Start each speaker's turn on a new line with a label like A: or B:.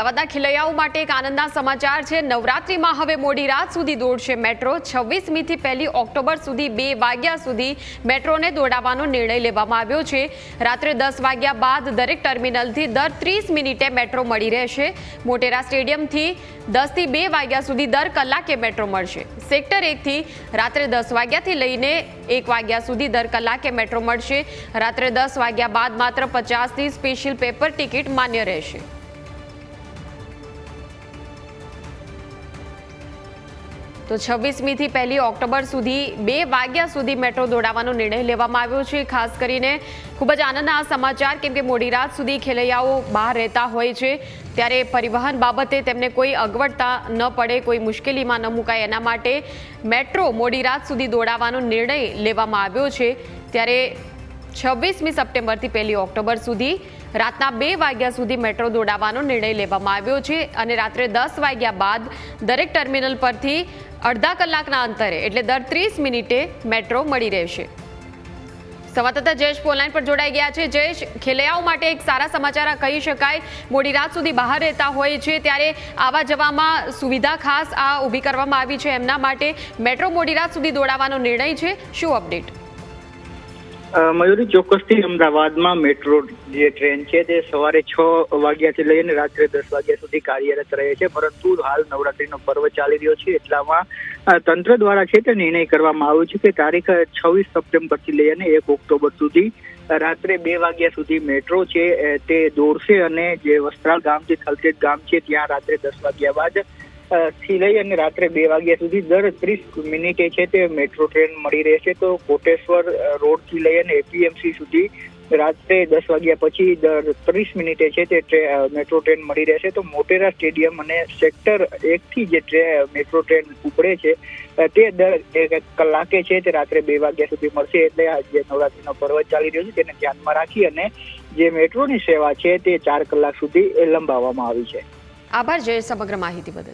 A: અમદાવાદના ખેલૈયાઓ માટે એક આનંદના સમાચાર છે. નવરાત્રિમાં હવે મોડી રાત સુધી દોડશે મેટ્રો. છવ્વીસમીથી પહેલી ઓક્ટોબર સુધી બે વાગ્યા સુધી મેટ્રોને દોડાવવાનો નિર્ણય લેવામાં આવ્યો છે. રાત્રે દસ વાગ્યા બાદ દરેક ટર્મિનલથી દર ત્રીસ મિનિટે મેટ્રો મળી રહેશે. મોટેરા સ્ટેડિયમથી દસથી બે વાગ્યા સુધી દર કલાકે મેટ્રો મળશે. સેક્ટર એકથી રાત્રે દસ વાગ્યાથી લઈને એક વાગ્યા સુધી દર કલાકે મેટ્રો મળશે. રાત્રે દસ વાગ્યા બાદ માત્ર પચાસની સ્પેશિયલ પેપર ટિકિટ માન્ય રહેશે. તો છવ્વીસમીથી પહેલી ઓક્ટોબર સુધી બે વાગ્યા સુધી મેટ્રો દોડાવવાનો નિર્ણય લેવામાં આવ્યો છે. ખાસ કરીને ખૂબ જ આનંદના સમાચાર, કેમ કે મોડી રાત સુધી ખેલૈયાઓ બહાર રહેતા હોય છે. ત્યારે પરિવહન બાબતે તેમને કોઈ અગવડતા ન પડે, કોઈ મુશ્કેલીમાં ન મુકાય. એના માટે મેટ્રો મોડી રાત સુધી દોડાવવાનો નિર્ણય લેવામાં આવ્યો છે. ત્યારે છવ્વીસમી સપ્ટેમ્બરથી પહેલી ઓક્ટોબર સુધી રાતના બે વાગ્યા સુધી મેટ્રો દોડાવવાનો નિર્ણય લેવામાં આવ્યો છે અને રાત્રે દસ વાગ્યા બાદ દરેક ટર્મિનલ પરથી અડધા કલાકના અંતરે, એટલે દર ત્રીસ મિનિટે મેટ્રો મળી રહેશે. સંવાદદાતા જયેશ પોલાઈન પર જોડાઈ ગયા છે. જયેશ, ખેલૈયાઓ માટે એક સારા સમાચાર કહી શકાય. મોડી રાત સુધી બહાર રહેતા હોય છે, ત્યારે આવા જવામાં સુવિધા ખાસ આ ઊભી કરવામાં આવી છે. એમના માટે મેટ્રો મોડી રાત સુધી દોડાવવાનો નિર્ણય છે. શું અપડેટ?
B: મયુરી, ચોક્કસથી અમદાવાદમાં મેટ્રો, જે ટ્રેન છે, તે સવારે છ વાગ્યાથી લઈને રાત્રે દસ વાગ્યા સુધી કાર્યરત રહે છે. પરંતુ હાલ નવરાત્રીનો પર્વ ચાલી રહ્યો છે. એટલામાં તંત્ર દ્વારા છે તે નિર્ણય કરવામાં આવ્યો છે કે તારીખ છવ્વીસ સપ્ટેમ્બરથી લઈને એક ઓક્ટોબર સુધી રાત્રે બે વાગ્યા સુધી મેટ્રો છે તે દોડશે અને જે વસ્ત્રાલ ગામથી થલતેજ ગામ છે, ત્યાં રાત્રે દસ વાગ્યા બાદ થી લઈ અને રાત્રે બે વાગ્યા સુધી દર ત્રીસ મિનિટે છે તે મેટ્રો ટ્રેન મળી રહેશે. તો કોટેશ્વર રોડથી લઈ અને એપીએમસી સુધી રાત્રે દસ વાગ્યા પછી દર ત્રીસ મિનિટે છે તે મેટ્રો ટ્રેન મળી રહેશે. તો મોટેરા સ્ટેડિયમ અને સેક્ટર એકથી જે ટ્રે- મેટ્રો ટ્રેન ઉપડે છે તે દર એક કલાકે છે તે રાત્રે બે વાગ્યા સુધી મળશે. એટલે જે નવરાત્રીનો પર્વ ચાલી રહ્યો છે તેને ધ્યાનમાં રાખી અને જે મેટ્રોની સેવા છે તે ચાર કલાક સુધી લંબાવવામાં આવી છે.
A: આભાર, જય સમગ્ર માહિતી બદલ.